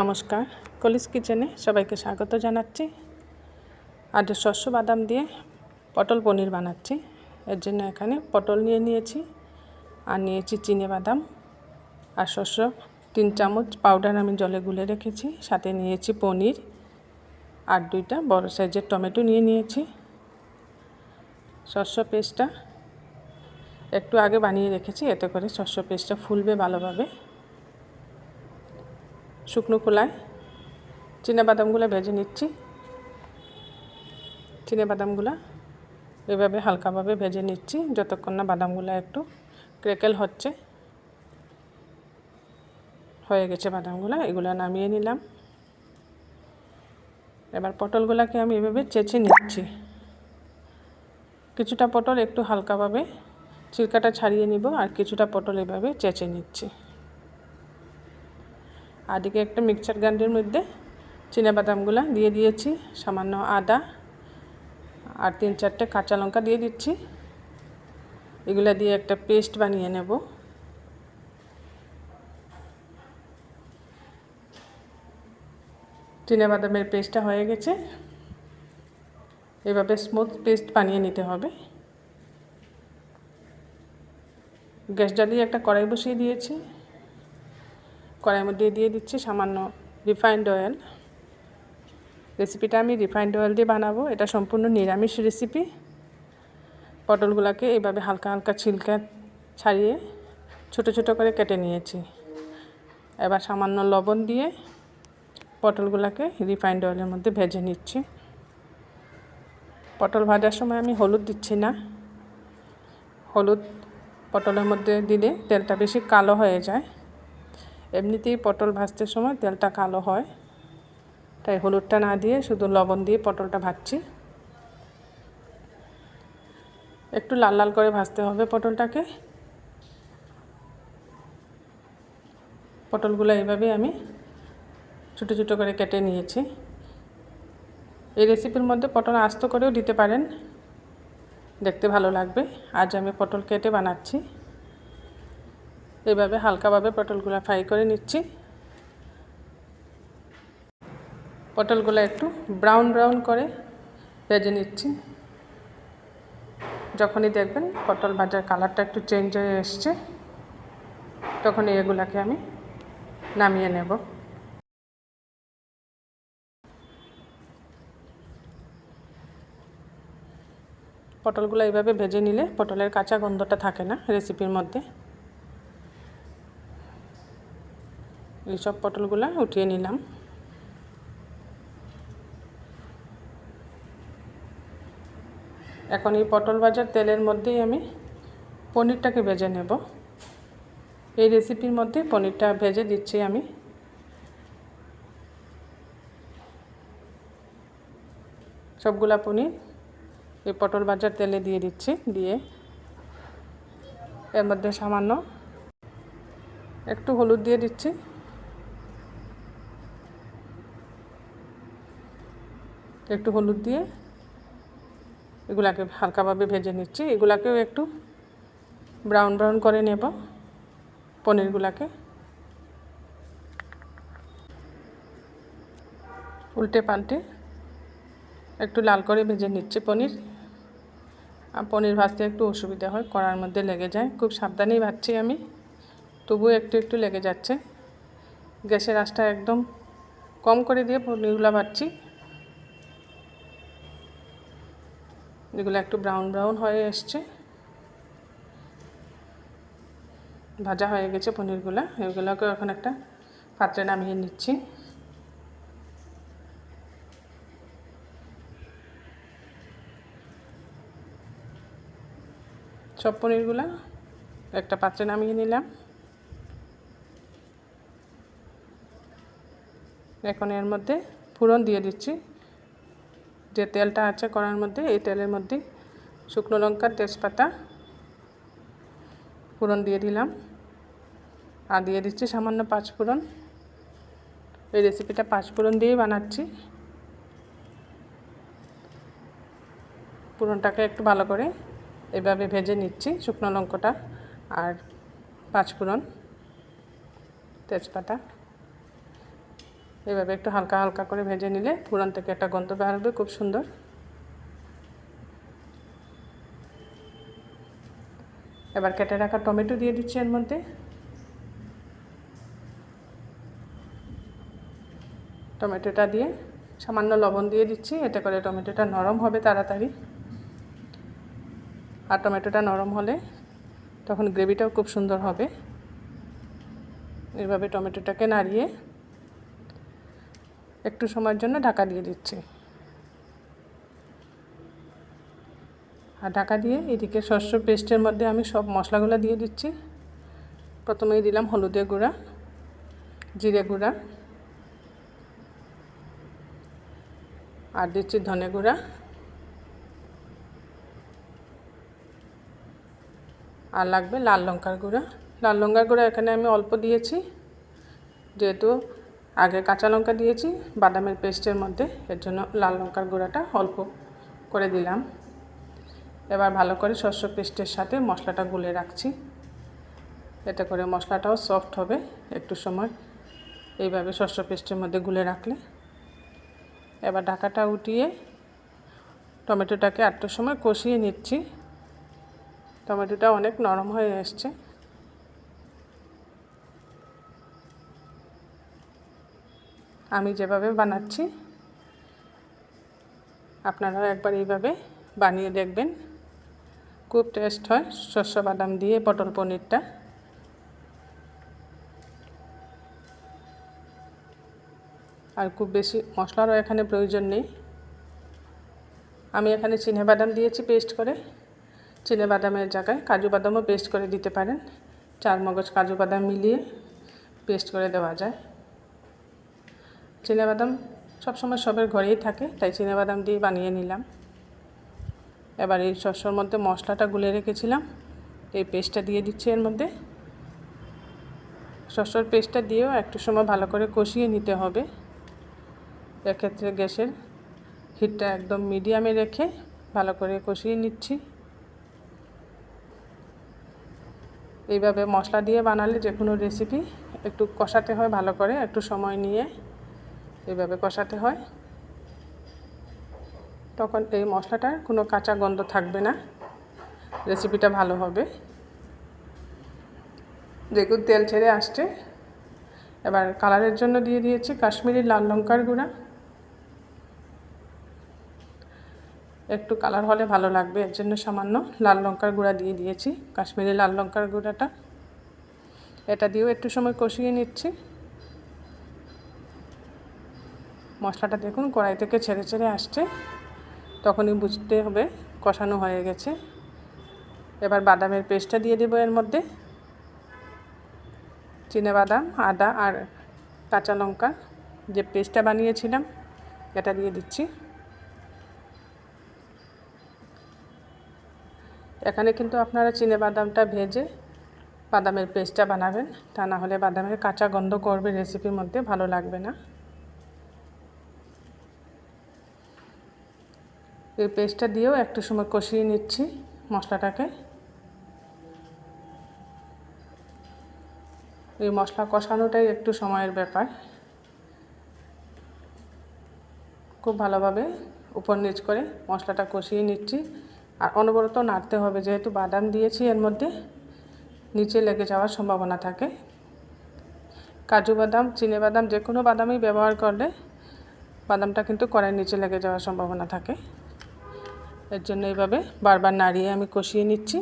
নমস্কার। কলিস কিচেনে সবাইকে স্বাগত জানাচ্ছি। আজ শস্য বাদাম দিয়ে পটল পনির বানাচ্ছি। এর জন্য এখানে পটল নিয়ে নিয়েছি আর নিয়েছি চিনে বাদাম আর শস্য। তিন চামচ পাউডার আমি জলে গুলে রেখেছি, সাথে নিয়েছি পনির আর দুইটা বড় সাইজের টমেটো নিয়ে নিয়েছি। শস্য পেস্টটা একটু আগে বানিয়ে রেখেছি, এতে করে শস্য পেস্টটা ফুলবে ভালোভাবে। শুকনো খোলায় বাদামগুলো ভেজে নিচ্ছি। বাদামগুলো এভাবে হালকাভাবে ভেজে নিচ্ছি, যতক্ষণ না বাদামগুলো একটু ক্রেকেল হচ্ছে। হয়ে গেছে বাদামগুলো, এগুলো নামিয়ে নিলাম। এবার পটলগুলোকে আমি এভাবে চেঁচে নিচ্ছি। কিছুটা পটল একটু হালকাভাবে চিরকাটা ছাড়িয়ে নিব আর কিছুটা পটল এভাবে চেঁচে নিচ্ছি। আদিকে একটা মিক্সচার গ্রাইন্ডের মধ্যে বাদামগুলো দিয়ে দিয়েছি, সামান্য আদা আর তিন চারটে কাঁচা লঙ্কা দিয়ে দিচ্ছি। এগুলা দিয়ে একটা পেস্ট বানিয়ে নেব। বাদামের পেস্টটা হয়ে গেছে। এভাবে স্মুথ পেস্ট বানিয়ে নিতে হবে। গ্যাস জ্বালিয়ে একটা কড়াই বসিয়ে দিয়েছি। কড়াইয়ের মধ্যে দিয়ে দিচ্ছি সামান্য রিফাইন্ড অয়েল রেসিপিটা আমি রিফাইন্ড অয়েল দিয়ে বানাবো। এটা সম্পূর্ণ নিরামিষ রেসিপি পটলগুলোকে এইভাবে হালকা হালকা ছিলকা ছাড়িয়ে ছোট ছোট করে কেটে নিয়েছি। এবার সামান্য লবণ দিয়ে পটলগুলোকে রিফাইন্ড অয়েলের মধ্যে ভেজে নিচ্ছি। পটল ভাজার সময় আমি হলুদ দিচ্ছি না। হলুদ পটলের মধ্যে দিলে তেলটা বেশি কালো হয়ে যায়। এমনিতেই পটল ভাজতে সময় তেলটা কালো হয়। তাই হলুদটা না দিয়ে শুধু লবণ দিয়ে পটলটা ভাজছি। একটু লাল লাল করে ভাজতে হবে পটলটাকে। পটলগুলো এইভাবে আমি ছোটো ছোটো করে কেটে নিয়েছি। এই রেসিপির মধ্যে পটল আস্ত করেও দিতে পারেন। দেখতে ভালো লাগবে। আজ আমি পটল কেটে বানাচ্ছি। এভাবে হালকাভাবে পটলগুলো ফ্রাই করে নিচ্ছি। পটলগুলো একটু ব্রাউন ব্রাউন করে ভেজে নিচ্ছি। যখনই দেখবেন পটল ভাজার কালারটা একটু চেঞ্জ হয়ে এসছে, তখনই এগুলাকে আমি নামিয়ে নেব। পটলগুলো এইভাবে ভেজে নিলে পটলের কাঁচা গন্ধটা থাকে না রেসিপির মধ্যে। এইসব পটলগুলো উঠিয়ে নিলাম। এখন এই পটল ভাজার তেলের মধ্যেই আমি পনিরটাকে ভেজে নেব। এই রেসিপির মধ্যে পনিরটা ভেজে দিচ্ছি আমি। সবগুলা পনির এই পটল ভাজার তেলে দিয়ে দিচ্ছি, দিয়ে এর মধ্যে সামান্য একটু হলুদ দিয়ে দিচ্ছি। একটু হলুদ দিয়ে এগুলাকে হালকাভাবে ভেজে নিচ্ছি। এগুলাকেও একটু ব্রাউন ব্রাউন করে নেব পনিরগুলাকে। উল্টে পাল্টে একটু লাল করে ভেজে নিচ্ছি পনির। আর পনির ভাজতে একটু অসুবিধা হয়, কড়ার মধ্যে লেগে যায়। খুব সাবধানেই ভাজছি আমি, তবুও একটু একটু লেগে যাচ্ছে। গ্যাসের আঁচটা একদম কম করে দিয়ে পনিরগুলো ভাজছি। এগুলো একটু ব্রাউন ব্রাউন হয়ে এসছে। ভাজা হয়ে গেছে পনিরগুলো। এগুলোকে এখন একটা পাত্রে নামিয়ে নিচ্ছি। সব পনিরগুলো একটা পাত্রে নামিয়ে নিলাম। এখন এর মধ্যে ফুরন দিয়ে দিচ্ছি। যে তেলটা আছে কড়ার মধ্যে, এই তেলের মধ্যে শুকনো লঙ্কা, তেজপাতা ফোড়ন দিয়ে দিলাম। আর দিয়ে দিচ্ছি সামান্য পাঁচ ফোড়ন। এই রেসিপিটা পাঁচ ফোড়ন দিয়েই বানাচ্ছি। পুরনটাকে একটু ভালো করে এভাবে ভেজে নিচ্ছি শুকনো লঙ্কাটা আর পাঁচ ফোড়ন তেজপাতা। এভাবে একটু হালকা হালকা করে ভেজে নিলে পুরান থেকে একটা গন্ধ বেরোবে খুব সুন্দর। এবার কেটে রাখা টমেটো দিয়ে দিচ্ছি এর মধ্যে। টমেটোটা দিয়ে সামান্য লবণ দিয়ে দিচ্ছি, এতে করে টমেটোটা নরম হবে তাড়াতাড়ি। আর টমেটোটা নরম হলে তখন গ্রেভিটাও খুব সুন্দর হবে। এভাবে টমেটোটাকে নাড়িয়ে একটু সময়ের জন্য ঢাকা দিয়ে দিচ্ছি। আর ঢাকা দিয়ে এদিকে শস্য পেস্টের মধ্যে আমি সব মশলাগুলো দিয়ে দিচ্ছি। প্রথমেই দিলাম হলুদের গুঁড়া, জিরে গুঁড়া, আর দিচ্ছি ধনে গুঁড়া। আর লাগবে লাল লঙ্কার গুঁড়া। লাল লঙ্কার গুঁড়া এখানে আমি অল্প দিয়েছি, যেহেতু আগে কাঁচা লঙ্কা দিয়েছি, বাদামের পেস্টের মধ্যে, এর জন্য লাল লঙ্কার গুঁড়াটা অল্প করে দিলাম। এবার ভালো করে শস্য পেস্টের সাথে মশলাটা গুলে রাখছি। এতে করে মশলাটাও সফট হবে একটু সময়। এইভাবে শস্য পেস্টের মধ্যে গুলে রাখলে। এবার ঢাকাটা উঠিয়ে টমেটোটাকে আটটার সময় কষিয়ে নিচ্ছি। টমেটোটা অনেক নরম হয়ে এসছে। আমি যেভাবে বানাচ্ছি, আপনারাও একবার এইভাবে বানিয়ে দেখবেন। খুব টেস্ট হয়, শস্য বাদাম দিয়ে পটল পনিরটা। আর খুব বেশি মশলারও এখানে প্রয়োজন নেই। আমি এখানে চিনে বাদাম দিয়েছি পেস্ট করে। চিনে বাদামের জায়গায় কাজু বাদামও পেস্ট করে দিতে পারেন। চার মগজ কাজু বাদাম মিলিয়ে পেস্ট করে দেওয়া যায়। চিনে বাদাম সবসময় সবের ঘরেই থাকে, তাই চিনে বাদাম দিয়ে বানিয়ে নিলাম। এবার এই শস্যর মধ্যে মশলাটা গুলে রেখেছিলাম, এই পেস্টটা দিয়ে দিচ্ছি এর মধ্যে। শস্যর পেস্টটা দিয়েও একটু সময় ভালো করে কষিয়ে নিতে হবে। এক্ষেত্রে গ্যাসের হিটটা একদম মিডিয়ামে রেখে ভালো করে কষিয়ে নিচ্ছি। এইভাবে মশলা দিয়ে বানালে যে কোনো রেসিপি একটু কষাতে হয় ভালো করে, একটু সময় নিয়ে। এইভাবে কষাতে হয়। তখন এই মশলাটার কোনো কাঁচা গন্ধ থাকবে না। রেসিপিটা ভালো হবে। দেখুন, তেল ছেড়ে আসছে। এবার কালারের জন্য দিয়ে দিয়েছি কাশ্মীরি লাল লঙ্কার গুঁড়া। একটু কালার হলে ভালো লাগবে, এর জন্য সামান্য লাল লঙ্কার গুঁড়া দিয়ে দিয়েছি, কাশ্মীরি লাল লঙ্কার গুঁড়াটা। এটা দিয়েও একটু সময় কষিয়ে নিচ্ছি। মশলাটা দেখুন, কড়াই থেকে ছেড়ে ছেড়ে আসছে। তখনই বুঝতে হবে, কষানো হয়ে গেছে। এবার বাদামের পেস্টটা দিয়ে দেবো এর মধ্যে। বাদাম আদা আর কাঁচা লঙ্কা যে পেস্টটা বানিয়েছিলাম, এটা দিয়ে দিচ্ছি। এখানে কিন্তু আপনারা চিনে বাদামটা ভেজে বাদামের পেস্টটা বানাবেন। তা না হলে বাদামের কাঁচা গন্ধ করবে রেসিপির মধ্যে ভালো লাগবে না। এই পেস্টটা দিয়েও একটু সময় কষিয়ে নিচ্ছি মশলাটাকে। এই মশলা কষানোটাই একটু সময়ের ব্যাপার। খুব ভালোভাবে উপর নিচ করে মশলাটা কষিয়ে নিচ্ছি। আর অনবরত নাড়তে হবে, যেহেতু বাদাম দিয়েছি এর মধ্যে, নিচে লেগে যাওয়ার সম্ভাবনা থাকে। কাজু বাদাম, চিনে বাদাম যে কোনো বাদামই ব্যবহার করলে বাদামটা কিন্তু কড়াই নিচে লেগে যাওয়ার সম্ভাবনা থাকে। এর জন্য এইভাবে বারবার নাড়িয়ে আমি কষিয়ে নিচ্ছি।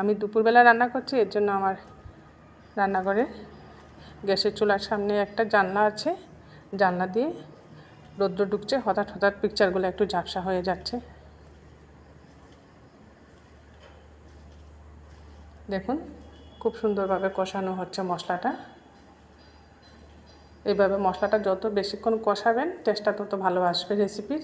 আমি দুপুরবেলা রান্না করছি, এর জন্য আমার রান্নাঘরে গ্যাসের চুলার সামনে একটা জানলা আছে। জানলা দিয়ে রৌদ্র ঢুকছে, হঠাৎ হঠাৎ পিকচারগুলো একটু ঝাপসা হয়ে যাচ্ছে। দেখুন, খুব সুন্দরভাবে কষানো হচ্ছে মশলাটা। এইভাবে মশলাটা যত বেশিক্ষণ কষাবেন টেস্টটা তত ভালো আসবে রেসিপির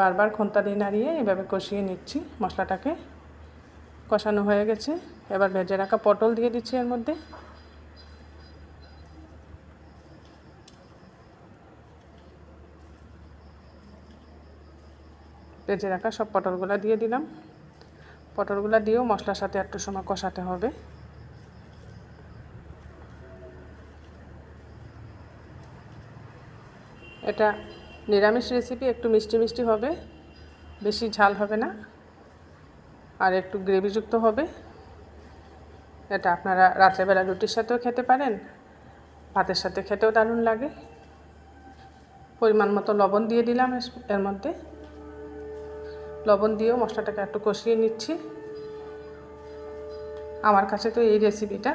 বারবার খন্তা দিয়ে নাড়িয়ে এভাবে কষিয়ে নিচ্ছি মশলাটাকে। কষানো হয়ে গেছে। এবার ভেজে রাখা পটল দিয়ে দিচ্ছি এর মধ্যে। ভেজে রাখা সব পটলগুলো দিয়ে দিলাম। পটলগুলো দিয়েও মশলার সাথে একটু সময় কষাতে হবে। এটা নিরামিষ রেসিপি একটু মিষ্টি মিষ্টি হবে, বেশি ঝাল হবে না, আর একটু গ্রেভিযুক্ত হবে। এটা আপনারা রাত্রেবেলা রুটির সাথেও খেতে পারেন, ভাতের সাথে খেতেও দারুণ লাগে। পরিমাণ মতো লবণ দিয়ে দিলাম এর মধ্যে। লবণ দিয়েও মশলাটাকে একটু কষিয়ে নিচ্ছি। আমার কাছে তো এই রেসিপিটা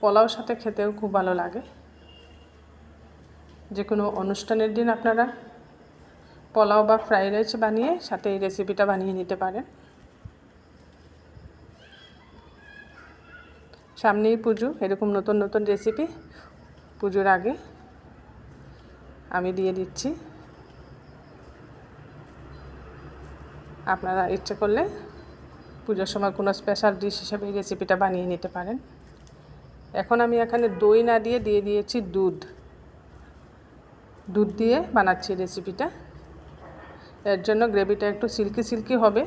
পোলাওর সাথে খেতেও খুব ভালো লাগে। যে কোনো অনুষ্ঠানের দিন আপনারা পোলাও বা ফ্রাইড রাইস বানিয়ে সাথে এই রেসিপিটা বানিয়ে নিতে পারেন। সামনেই পুজো, এরকম নতুন নতুন রেসিপি পুজোর আগে আমি দিয়ে দিচ্ছি। আপনারা ইচ্ছে করলে পুজোর সময় কোনো স্পেশাল ডিশ হিসেবে এই রেসিপিটা বানিয়ে নিতে পারেন। এখন আমি এখানে দই না দিয়ে দিয়ে দিয়েছি দুধ। দুধ দিয়ে বানাচ্ছি রেসিপিটা এর জন্য গ্রেভিটা একটু সিল্কি সিল্কি হবে।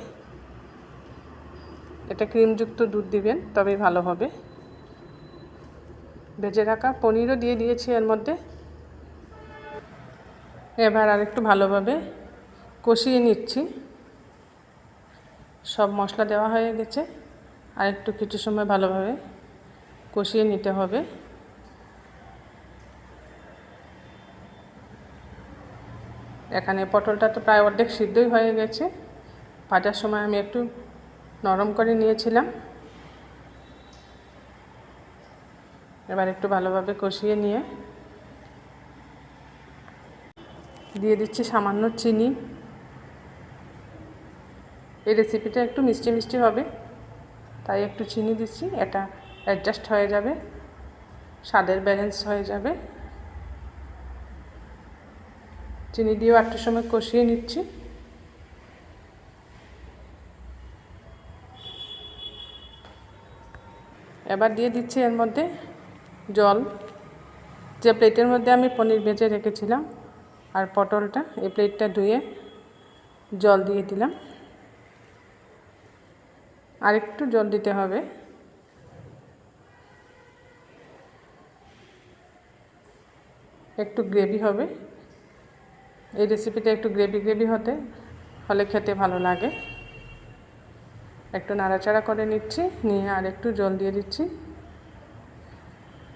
এটা ক্রিমযুক্ত দুধ দিবেন, তবেই ভালো হবে। ভেজে রাখা পনিরও দিয়ে দিয়েছি এর মধ্যে। এবার আর একটু ভালোভাবে কষিয়ে নিচ্ছি। সব মশলা দেওয়া হয়ে গেছে আর একটু কিছু সময় ভালোভাবে কষিয়ে নিতে হবে। এখানে পটলটা তো প্রায় অর্ধেক সিদ্ধই হয়ে গেছে। ভাজার সময় আমি একটু নরম করে নিয়েছিলাম। এবার একটু ভালোভাবে কষিয়ে নিয়ে দিয়ে দিচ্ছি সামান্য চিনি। এই রেসিপিটা একটু মিষ্টি মিষ্টি হবে। তাই একটু চিনি দিচ্ছি, এটা অ্যাডজাস্ট হয়ে যাবে, স্বাদের ব্যালেন্স হয়ে যাবে। চিনি দিয়েও একটু সময় কষিয়ে নিচ্ছি। এবার দিয়ে দিচ্ছি এর মধ্যে জল। যে প্লেটের মধ্যে আমি পনির ভেজে রেখেছিলাম, আর পটলটা, এই প্লেটটা ধুয়ে জল দিয়ে দিলাম। আর একটু জল দিতে হবে। একটু গ্রেভি হবে। এই রেসিপিটা একটু গ্রেভি গ্রেভি হতে, হলে খেতে ভালো লাগে। একটু নাড়াচাড়া করে নিচ্ছি, নিয়ে আর একটু জল দিয়ে দিচ্ছি।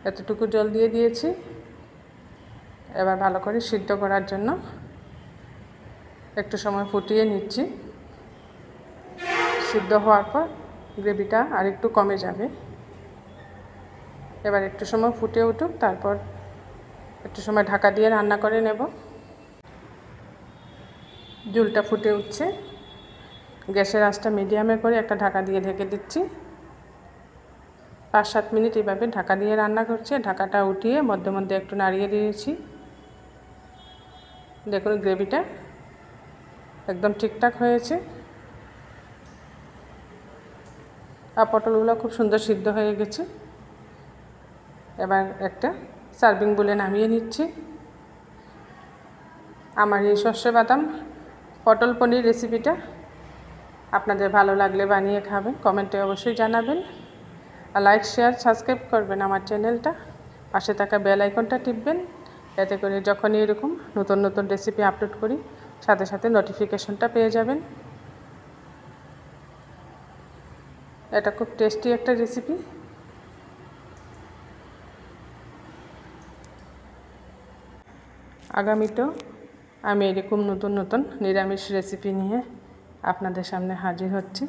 এতটুকু জল দিয়ে দিয়েছি। এবার ভালো করে সিদ্ধ করার জন্য একটু সময় ফুটিয়ে নিচ্ছি। সিদ্ধ হওয়ার পর গ্রেভিটা আর একটু কমে যাবে। এবার একটু সময় ফুটে উঠুক, তারপর একটু সময় ঢাকা দিয়ে রান্না করে নেব। জুলটা ফুটে উঠছে। গ্যাসের আঁচটা মিডিয়ামে করে একটা ঢাকা দিয়ে ঢেকে দিচ্ছি। পাঁচ সাত মিনিট এইভাবে ঢাকা দিয়ে রান্না করছে। ঢাকাটা উঠিয়ে মধ্যে মধ্যে একটু নাড়িয়ে দিয়েছি। দেখুন গ্রেভিটা একদম ঠিকঠাক হয়েছে। আর পটলগুলো খুব সুন্দর সিদ্ধ হয়ে গেছে। এবার একটা সার্ভিং বলে নামিয়ে নিচ্ছি। আমার এই শস্য বাদাম, পটল পনির রেসিপিটা আপনাদের ভালো লাগলে বানিয়ে খাবেন, কমেন্টে অবশ্যই জানাবেন। আর লাইক শেয়ার সাবস্ক্রাইব করবেন আমার চ্যানেলটা পাশে থাকা বেল আইকনটা টিপবেন। এতে করে যখনই এরকম নতুন নতুন রেসিপি আপলোড করি, সাথে সাথে নোটিফিকেশনটা পেয়ে যাবেন। এটা খুব টেস্টি একটা রেসিপি আগামীতেও আমি এরকম নতুন নতুন নিরামিষ রেসিপি নিয়ে আপনাদের সামনে হাজির হচ্ছি।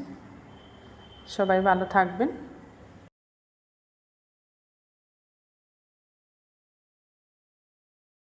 সবাই ভালো থাকবেন।